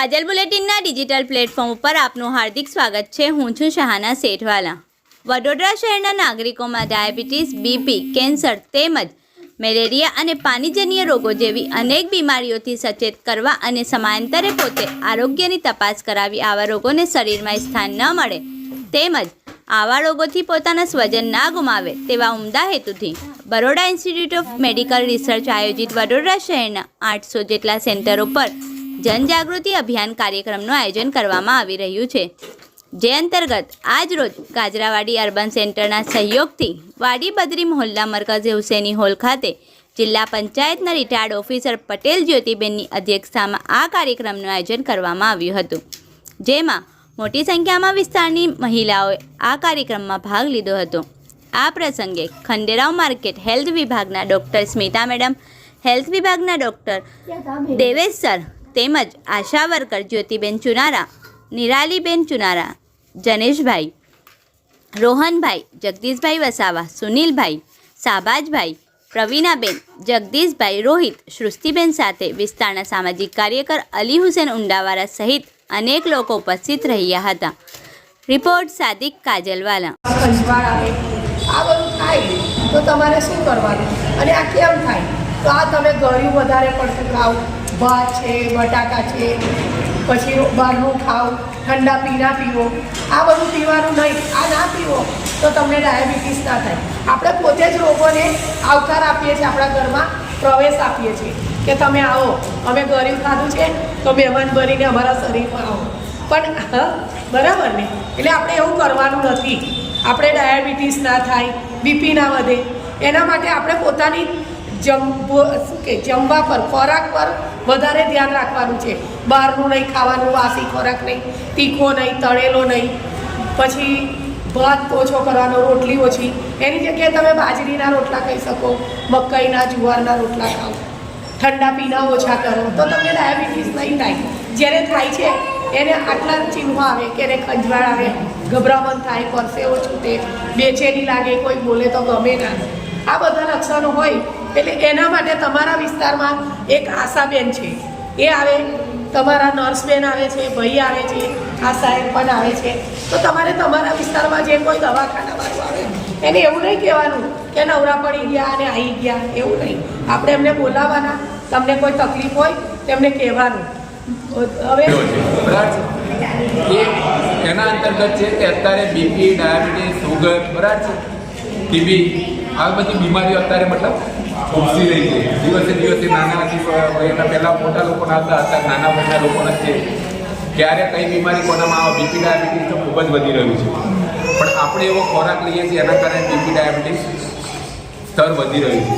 કાજલ બુલેટિનના digital platform ઉપર આપનું હાર્દિક સ્વાગત છે. હું છું શહાના શેઠવાલા. વડોદરા શહેરના નાગરિકોમાં ડાયાબિટીસ, બીપી, કેન્સર તેમજ મેલેરિયા અને પાણીજન્ય રોગો જેવી અનેક બીમારીઓથી સચેત કરવા અને સમયાંતરે પોતે આરોગ્યની તપાસ કરાવી આવા રોગોને શરીરમાં સ્થાન ન મળે તેમજ આવા રોગોથી પોતાના સ્વજન ના ગુમાવે તેવા ઉમદા હેતુથી Baroda institute of medical research આયોજિત વડોદરા શહેરના આઠસો જેટલા સેન્ટરો પર જનજાગૃતિ અભિયાન કાર્યક્રમનું આયોજન કરવામાં આવી રહ્યું છે. જે અંતર્ગત આજરોજ ગાજરાવાડી અર્બન સેન્ટરના સહયોગથી વાડી બદરી મોહલ્લા મરકઝે હુસેની હોલ ખાતે જિલ્લા પંચાયતના રિટાયર્ડ ઓફિસર પટેલ જ્યોતિબેનની અધ્યક્ષતામાં આ કાર્યક્રમનું આયોજન કરવામાં આવ્યું હતું. જેમાં મોટી સંખ્યામાં વિસ્તારની મહિલાઓએ આ કાર્યક્રમમાં ભાગ લીધો હતો. આ પ્રસંગે ખંડેરાવ માર્કેટ હેલ્થ વિભાગના ડૉક્ટર સ્મિતા મેડમ હેલ્થ વિભાગના ડૉક્ટર દેવેશ સર તેમજ આશા વર્કર જ્યોતિબેન ચુનારા, નિરાલીબેન ચુનારા, જનેશભાઈ, રોહનભાઈ, જગદીશભાઈ વસાવા, સુનિલભાઈ શાબાજભાઈ પ્રવીણાબેન, જગદીશભાઈ રોહિત, સૃષ્ટિબેન સાથે વિસ્તારના સામાજિક કાર્યકર અલી હુસેન ઉંડાવાળા સહિત અનેક લોકો ઉપસ્થિત રહ્યા હતા. રિપોર્ટ સાદિક કાજલવાલા. તો તમારે શું કરવાનું? અને આ કેમ થાય? તો આ તમે ગળ્યું વધારે પડતું ખાઓ ભાત છે, બટાકા છે, પછી બહારનું ખાઓ ઠંડા પીણા પીવો. આ બધું પીવાનું નહીં, આ ના પીવો, તો તમને ડાયાબિટીસ ના થાય. આપણે પોતે જ રોગોને આવકાર આપીએ છીએ, આપણા ઘરમાં પ્રવેશ આપીએ છીએ કે તમે આવો, અમે ગરીબ ખાધું છે, તો મહેમાન ભરીને અમારા શરીરમાં આવો. પણ બરાબર ને? એટલે આપણે એવું કરવાનું નથી. આપણે ડાયાબિટીસ ના થાય, બીપી ના વધે. એના માટે આપણે પોતાની જમ શું કે જમવા પર, ખોરાક પર વધારે ધ્યાન રાખવાનું છે. બહારનું નહીં ખાવાનું વાસી ખોરાક નહીં, તીખો નહીં, તળેલો નહીં. પછી ભાત ઓછો કરવાનો, રોટલી ઓછી. એની જગ્યાએ તમે બાજરીના રોટલા ખાઈ શકો, મકાઈના, જુવારના રોટલા ખાઓ. ઠંડા પીણા ઓછા કરો. તો તમને ડાયાબિટીસ નહીં થાય. જ્યારે થાય છે, એને આટલા ચિહ્નો આવે કે એને ખંજવાળ આવે, ગભરામણ થાય પરસેવો છૂટે બેચેની લાગે, કોઈ બોલે તો ગમે ના. આ બધા લક્ષણો હોય એટલે એના માટે તમારા વિસ્તારમાં એક આશાબેન છે. એ આવે, તમારા નર્સબેન આવે છે, ભાઈ આવે છે, આ સાહેબ પણ આવે છે. તો તમારે તમારા વિસ્તારમાં જે કોઈ દવાખાનાવાળું આવે, એને એવું નહીં કહેવાનું કે નવરા પડી ગયા અને આવી ગયા, એવું નહીં. આપણે એમને બોલાવવાના, તમને કોઈ તકલીફ હોય, તેમને કહેવાનું. હવે એના અંતર્ગત છે કે અત્યારે બીપી ડાયાબિટીસ, સુગર, બરાબર છે. ટીબી આ બધી બીમારીઓ અત્યારે મતલબ ઉપસી રહી છે દિવસે દિવસે નાના એના પહેલાં મોટા લોકોના હતા. અત્યારે નાના મોટા લોકોના છે ક્યારે કઈ બીમારી કોનામાં આવે, બીપી ડાયાબિટીસ તો ખૂબ જ વધી રહ્યું છે. પણ આપણે એવો ખોરાક લઈએ છીએ, એના કારણે બીપી ડાયાબિટીસ સ્તર વધી રહ્યું છે.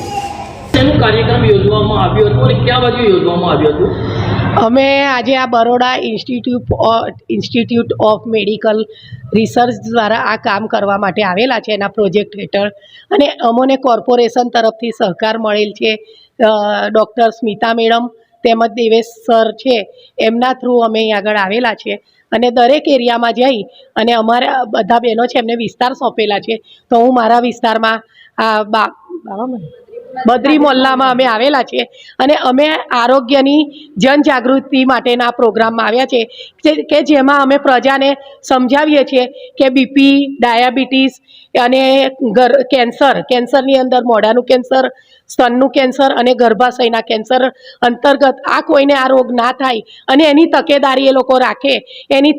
તેનું કાર્યક્રમ યોજવામાં આવ્યો હતો અને ક્યાં બાજુ યોજવામાં આવ્યો હતો? અમે આજે આ Baroda institute institute of medical research દ્વારા આ કામ કરવા માટે આવેલા છે એના પ્રોજેક્ટ હેઠળ અને અમોને કોર્પોરેશન તરફથી સહકાર મળેલ છે ડૉક્ટર સ્મિતા મેડમ તેમજ દેવેશ સર છે એમના થ્રુ અમે અહીં આગળ આવેલા છે અને દરેક એરિયામાં જઈ અને અમારા બધા બહેનો છે એમને વિસ્તાર સોંપેલા છે તો હું મારા વિસ્તારમાં આ બા બાબામાં બદ્રી મોલ્લામાં અમે આવેલા છીએ અને અમે આરોગ્યની જનજાગૃતિ માટેના પ્રોગ્રામમાં આવ્યા છે કે જેમાં અમે પ્રજાને સમજાવીએ છીએ કે બીપી ડાયાબિટીસ અને ગર કેન્સર, કેન્સરની અંદર મોઢાનું કેન્સર, સ્તનનું કેન્સર અને ગર્ભાશયના કેન્સર અંતર્ગત આ કોઈને આ રોગ ના થાય અને એની તકેદારી એ લોકો રાખે, એની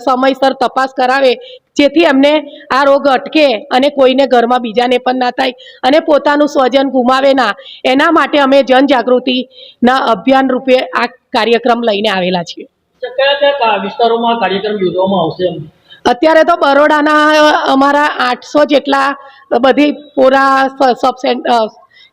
સમયસર તપાસ કરાવે જેથી એમને આ રોગ અટકે અને કોઈને ઘરમાં બીજાને પણ ના થાય અને પોતાનું સ્વજન ગુમાવે ના. એના માટે અમે જનજાગૃતિના અભિયાન રૂપે આ કાર્યક્રમ લઈને આવેલા છીએ. કયા કયા કા- વિસ્તારોમાં કાર્યક્રમ યોજવામાં આવશે અત્યારે તો બરોડાના અમારા આઠસો જેટલા બધી પૂરા સબ સેન્ટર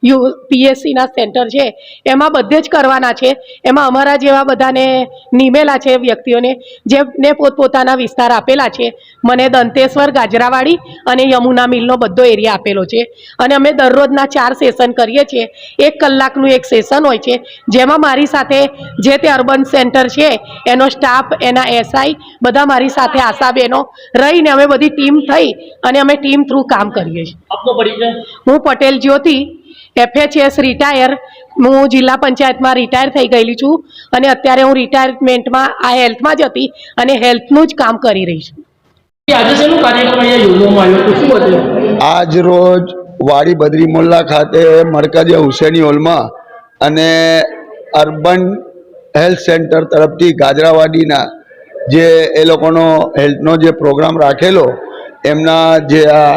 યુ પીએસસીના સેન્ટર છે એમાં બધે જ કરવાના છે. એમાં અમારા જેવા બધાને નિમેલા છે વ્યક્તિઓને જેમને પોતપોતાના વિસ્તાર આપેલા છે. મને દંતેશ્વર ગાજરાવાડી અને યમુના મિલનો બધો એરિયા આપેલો છે. અને અમે દરરોજના ચાર સેશન કરીએ છીએ. એક કલાકનું એક સેશન હોય છે. જેમાં મારી સાથે જે તે અર્બન સેન્ટર છે એનો સ્ટાફ એના એસઆઈ બધા મારી સાથે આશાબેનો રહીને અમે બધી ટીમ થઈ અને અમે ટીમ થ્રુ કામ કરીએ છીએ. હું પટેલ જ્યોતિ એફએચએસ રિટાયર હું જિલ્લા પંચાયતમાં રિટાયર થઈ ગયેલી છું અને અત્યારે હું રિટાયરમેન્ટમાં આ હેલ્થમાં જ હતી અને હેલ્થનું જ કામ કરી રહી છું. આજે શેનો કાર્યક્રમ અહીંયા યોજવામાં આવ્યો હતો? શું હતું? આજ રોજ વાડી બદ્રી મોલ્લા ખાતે મરકજે હુસેની હોલમાં અને અર્બન હેલ્થ સેન્ટર તરફથી ગાજરાવાડીના જે એ લોકોનો હેલ્થનો જે પ્રોગ્રામ રાખેલો એમના જે આ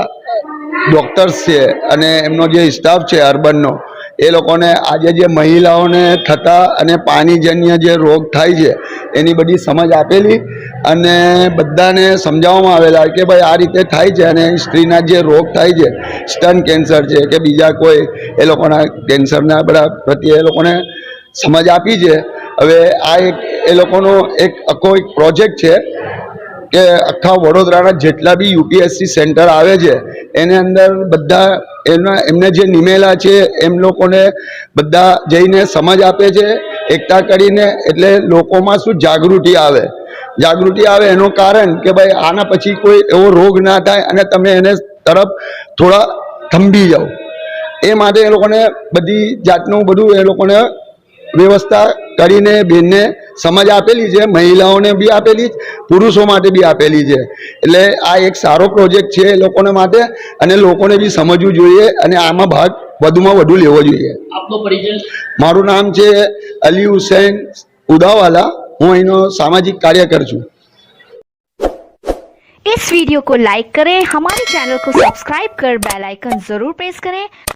ડૉક્ટર્સ છે અને એમનો જે સ્ટાફ છે અર્બનનો એ લોકોને આજે જે મહિલાઓને થતા અને પાણીજન્ય જે રોગ થાય છે, એની બધી સમજ આપેલી અને બધાને સમજાવવામાં આવેલા કે ભાઈ આ રીતે થાય છે અને સ્ત્રીના જે રોગ થાય છે, સ્ટન કેન્સર છે કે બીજા કોઈ, એ લોકોના કેન્સરના બધા પ્રત્યે એ લોકોને સમજ આપી છે. હવે આ એક, એ લોકોનો એક આખો એક પ્રોજેક્ટ છે કે આખા વડોદરાના જેટલા બી યુપીએસસી સેન્ટર આવે છે, એની અંદર બધા એમના એમને જે નિમેલા છે, એમ લોકોને બધા જઈને સમજ આપે છે એકઠા કરીને, એટલે લોકોમાં શું જાગૃતિ આવે. જાગૃતિ આવે એનું કારણ કે ભાઈ આના પછી કોઈ એવો રોગ ના થાય અને તમે એને તરફ થોડા થંભી જાઓ. એ માટે એ લોકોને બધી જાતનું બધું એ લોકોને વ્યવસ્થા કરીને બેનને સમજ આપેલી છે મહિલાઓને બી આપેલી છે પુરુષો માટે બી આપેલી છે એટલે આ એક સારો પ્રોજેક્ટ છે એ લોકોને માટે અને લોકોને બી સમજવું જોઈએ અને આમાં ભાગ વધુમાં વધુ લેવો જોઈએ આપનો પરિચય મારું નામ છે અલી હુસૈન ઉદાવાલા હું અહીંનો સામાજિક કાર્યકર છું इस वीडियो को लाइक करें हमारे चैनल को सब्सक्राइब कर बेल आइकन जरूर प्रेस करें